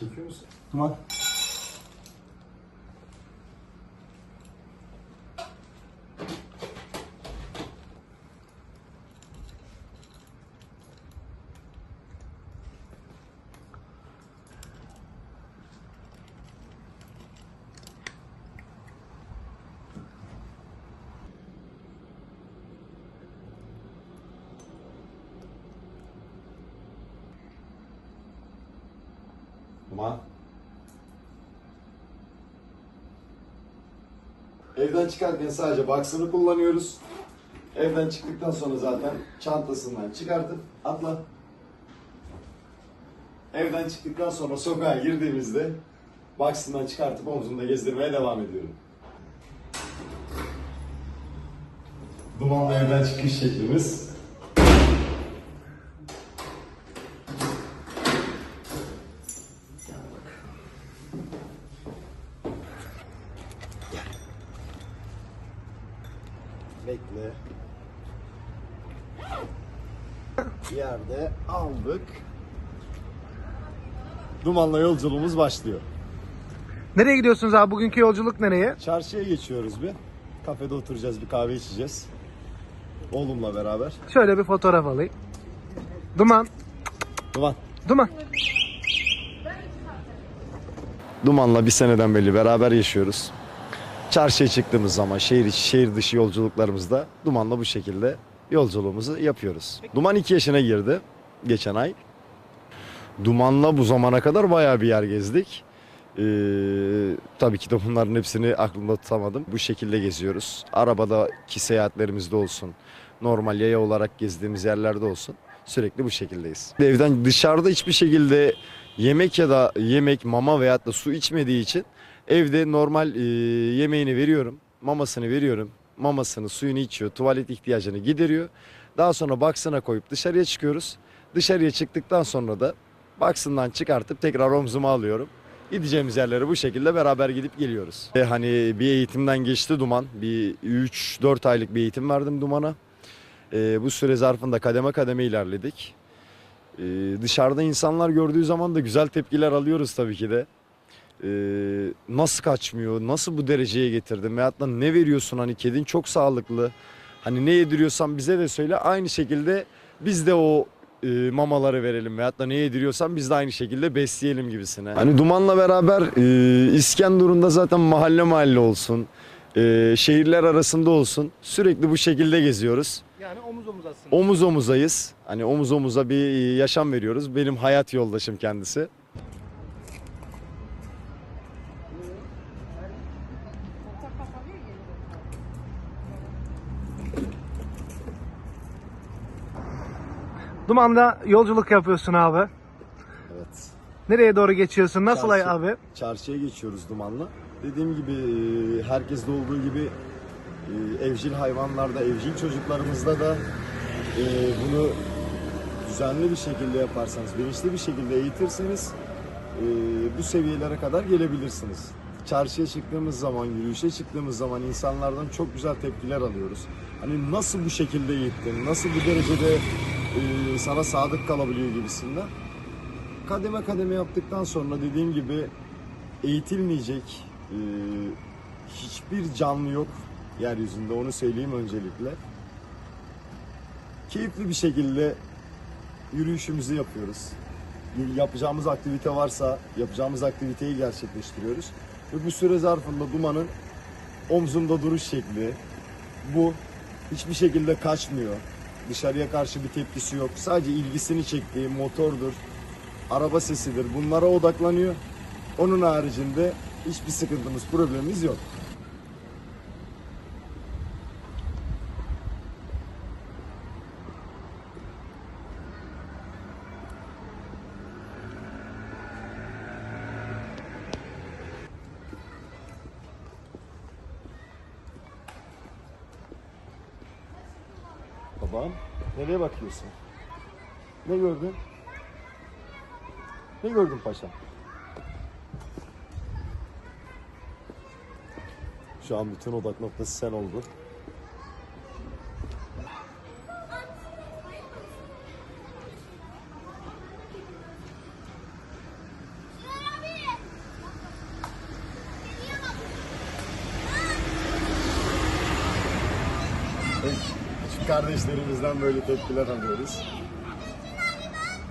Çekiyor musun? Tamam. Duman. Evden çıkarken sadece box'ını kullanıyoruz. Evden çıktıktan sonra zaten çantasından çıkartıp atla. Evden çıktıktan sonra sokağa girdiğimizde box'ından çıkartıp omzumda gezdirmeye devam ediyorum. Dumanla evden çıkış şeklimiz. Bekle. Yerde aldık. Dumanla yolculuğumuz başlıyor. Nereye gidiyorsunuz abi? Bugünkü yolculuk nereye? Çarşıya geçiyoruz bir. Kafede oturacağız, bir kahve içeceğiz. Oğlumla beraber. Şöyle bir fotoğraf alayım. Duman. Duman. Duman. Duman'la bir seneden beri beraber yaşıyoruz. Çarşıya çıktığımız zaman şehir içi, şehir dışı yolculuklarımızda Duman'la bu şekilde yolculuğumuzu yapıyoruz. Duman 2 yaşına girdi geçen ay. Duman'la bu zamana kadar bayağı bir yer gezdik. Ee, tabii ki de bunların hepsini aklımda tutamadım. Bu şekilde geziyoruz. Arabadaki seyahatlerimizde olsun, normal yaya olarak gezdiğimiz yerlerde olsun. Sürekli bu şekildeyiz. Evden dışarıda hiçbir şekilde yemek ya da yemek, mama veyahut da su içmediği için evde normal e, yemeğini veriyorum, mamasını veriyorum. Mamasını, suyunu içiyor, tuvalet ihtiyacını gideriyor. Daha sonra baksana koyup dışarıya çıkıyoruz. Dışarıya çıktıktan sonra da baksından çıkartıp tekrar omzuma alıyorum. Gideceğimiz yerlere bu şekilde beraber gidip geliyoruz. E, hani bir eğitimden geçti Duman. Bir 3-4 aylık bir eğitim verdim Duman'a. E, bu süre zarfında kademe kademe ilerledik. E, dışarıda insanlar gördüğü zaman da güzel tepkiler alıyoruz tabii ki de. E, nasıl kaçmıyor, nasıl bu dereceye getirdin veyahut da ne veriyorsun hani kedin çok sağlıklı. Hani ne yediriyorsan bize de söyle aynı şekilde biz de o e, mamaları verelim veyahut da ne yediriyorsan biz de aynı şekilde besleyelim gibisine. Hani Duman'la beraber e, İskenderun'da zaten mahalle mahalle olsun, e, şehirler arasında olsun sürekli bu şekilde geziyoruz. Yani omuz omuz aslında. Omuz omuzayız. Hani omuz omuza bir yaşam veriyoruz. Benim hayat yoldaşım kendisi. Duman'da yolculuk yapıyorsun abi. Evet. Nereye doğru geçiyorsun? Nasıl ay Çarşı. abi? Çarşıya geçiyoruz dumanla. Dediğim gibi e, herkeste olduğu gibi e, evcil hayvanlarda, evcil çocuklarımızda da e, bunu düzenli bir şekilde yaparsanız, bilinçli bir şekilde eğitirseniz bu seviyelere kadar gelebilirsiniz. Çarşıya çıktığımız zaman, yürüyüşe çıktığımız zaman insanlardan çok güzel tepkiler alıyoruz. Hani nasıl bu şekilde eğittin, nasıl bu derecede e, sana sadık kalabiliyor gibisinden. Kademe kademe yaptıktan sonra dediğim gibi eğitilmeyecek e, hiçbir canlı yok yeryüzünde onu söyleyeyim öncelikle. Keyifli bir şekilde yürüyüşümüzü yapıyoruz. Yapacağımız aktivite varsa yapacağımız aktiviteyi gerçekleştiriyoruz. Ve bu süre zarfında Duman'ın omzumda duruş şekli bu hiçbir şekilde kaçmıyor. Dışarıya karşı bir tepkisi yok. Sadece ilgisini çektiği motordur, araba sesidir. Bunlara odaklanıyor. Onun haricinde hiçbir sıkıntımız, problemimiz yok. babam. Nereye bakıyorsun? Ne gördün? Ne gördün paşam? Şu an bütün odak noktası sen oldun. Thank you kardeşlerimizden böyle tepkiler alıyoruz.